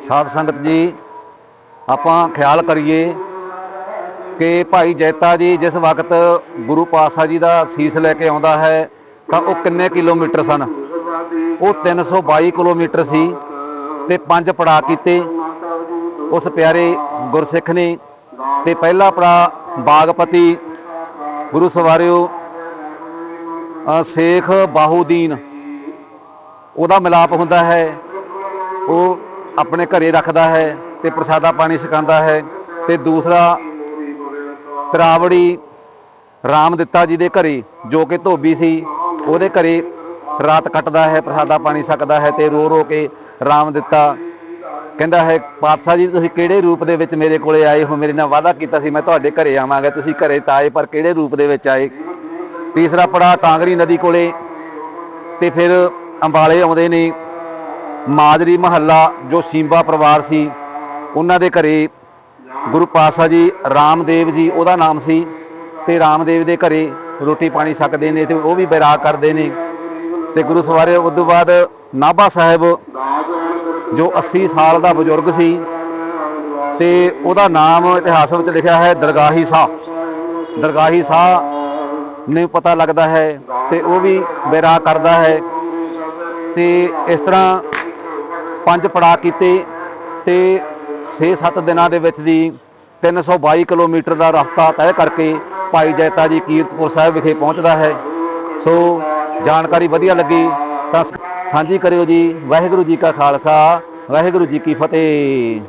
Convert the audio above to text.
ਸਾਧ ਸੰਗਤ ਜੀ, ਆਪਾਂ ਖਿਆਲ ਕਰੀਏ ਕਿ ਭਾਈ ਜੈਤਾ ਜੀ ਜਿਸ ਵਕਤ ਗੁਰੂ ਪਾਤਸ਼ਾਹ ਜੀ ਦਾ ਸੀਸ ਲੈ ਕੇ ਆਉਂਦਾ ਹੈ, ਤਾਂ ਉਹ ਕਿੰਨੇ ਕਿਲੋਮੀਟਰ ਸਨ? ਉਹ 322 ਕਿਲੋਮੀਟਰ ਸੀ ਤੇ ਪੰਜ ਪੜਾ ਕੀਤੇ। ਉਸ ਪਿਆਰੇ ਗੁਰਸਿੱਖ ਨੇ ਤੇ ਪਹਿਲਾ ਪੜਾ ਬਾਗਪਤੀ ਗੁਰੂ ਸਵਾਰਿਓ ਸ਼ੇਖ ਬਾਹੂਦੀਨ। ਉਹਦਾ ਮਿਲਾਪ ਹੁੰਦਾ ਹੈ। ਉਹ ਆਪਣੇ ਘਰੇ ਰੱਖਦਾ ਹੈ ਤੇ ਪ੍ਰਸਾਦਾ ਪਾਣੀ ਛਕਾਉਂਦਾ ਹੈ ਤੇ ਦੂਸਰਾ ਤਰਾਵੜੀ ਰਾਮ ਦਿੱਤਾ ਜੀ ਦੇ ਘਰੇ, ਜੋ ਕਿ ਧੋਬੀ ਸੀ, ਉਹਦੇ ਘਰੇ ਰਾਤ ਕੱਟਦਾ ਹੈ, ਪ੍ਰਸਾਦਾ ਪਾਣੀ ਛਕਦਾ ਹੈ ਤੇ ਰੋ ਰੋ ਕੇ ਰਾਮ ਦਿੱਤਾ। ਕਹਿੰਦਾ ਹੈ, ਪਾਤਸ਼ਾਹ ਜੀ, ਤੁਸੀਂ ਕਿਹੜੇ ਰੂਪ ਦੇ ਵਿੱਚ ਮੇਰੇ ਕੋਲੇ ਆਏ ਹੋ? ਮੇਰੇ ਨਾਲ ਵਾਅਦਾ ਕੀਤਾ ਸੀ, ਮੈਂ ਤੁਹਾਡੇ ਘਰੇ ਆਵਾਂਗਾ, ਤੁਸੀਂ ਘਰੇ ਤਾਂ ਆਏ, ਪਰ ਕਿਹੜੇ ਰੂਪ ਦੇ ਵਿੱਚ ਆਏ? ਤੀਸਰਾ ਪੜਾ ਟਾਂਗਰੀ ਨਦੀ ਕੋਲੇ ਤੇ ਫਿਰ ਅੰਬਾਲੇ ਆਉਂਦੇ ਨੇ। ਮਾਜਰੀ ਮਹੱਲਾ ਜੋ ਸੀਂਬਾ ਪਰਿਵਾਰ ਸੀ, ਉਹਨਾਂ ਦੇ ਘਰੇ ਗੁਰੂ ਪਾਤਸ਼ਾਹ ਜੀ ਰਾਮਦੇਵ ਜੀ, ਉਹਦਾ ਨਾਮ ਸੀ। ਤੇ ਰਾਮਦੇਵ ਦੇ ਘਰੇ ਰੋਟੀ ਪਾਣੀ ਛਕਦੇ ਨੇ ਤੇ ਉਹ ਵੀ ਬੈਰਾਗ ਕਰਦੇ ਨੇ। ਤੇ ਗੁਰੂ ਸਵਾਰੇ ਉਸ ਤੋਂ ਬਾਅਦ ਨਾਭਾ ਸਾਹਿਬ, ਜੋ 80 ਸਾਲ ਦਾ ਬਜ਼ੁਰਗ ਸੀ, ਤੇ ਉਹਦਾ ਨਾਮ ਇਤਿਹਾਸ ਵਿੱਚ ਲਿਖਿਆ ਹੈ ਦਰਗਾਹੀ ਸਾਹ। ਦਰਗਾਹੀ ਸਾਹ ਨੇ ਪਤਾ ਲੱਗਦਾ ਹੈ ਤੇ ਉਹ ਵੀ ਬੈਰਾਗ ਕਰਦਾ ਹੈ। ਤੇ ਇਸ ਤਰ੍ਹਾਂ ਪੰਜ ਪੜਾ ਕੀਤੇ ਤੇ 6-7 ਦਿਨਾਂ ਦੇ ਵਿੱਚ ਦੀ 322 ਕਿਲੋਮੀਟਰ ਦਾ ਰਸਤਾ ਤੈਅ ਕਰਕੇ ਭਾਈ ਜੈਤਾ ਜੀ ਕੀਰਤਪੁਰ ਸਾਹਿਬ ਵਿਖੇ ਪਹੁੰਚਦਾ ਹੈ। ਸੋ ਜਾਣਕਾਰੀ ਵਧੀਆ ਲੱਗੀ ਤਾਂ ਸਾਂਝੀ ਕਰਿਓ ਜੀ। ਵਾਹਿਗੁਰੂ ਜੀ ਕਾ ਖਾਲਸਾ, ਵਾਹਿਗੁਰੂ ਜੀ ਕੀ ਫਤਿਹ।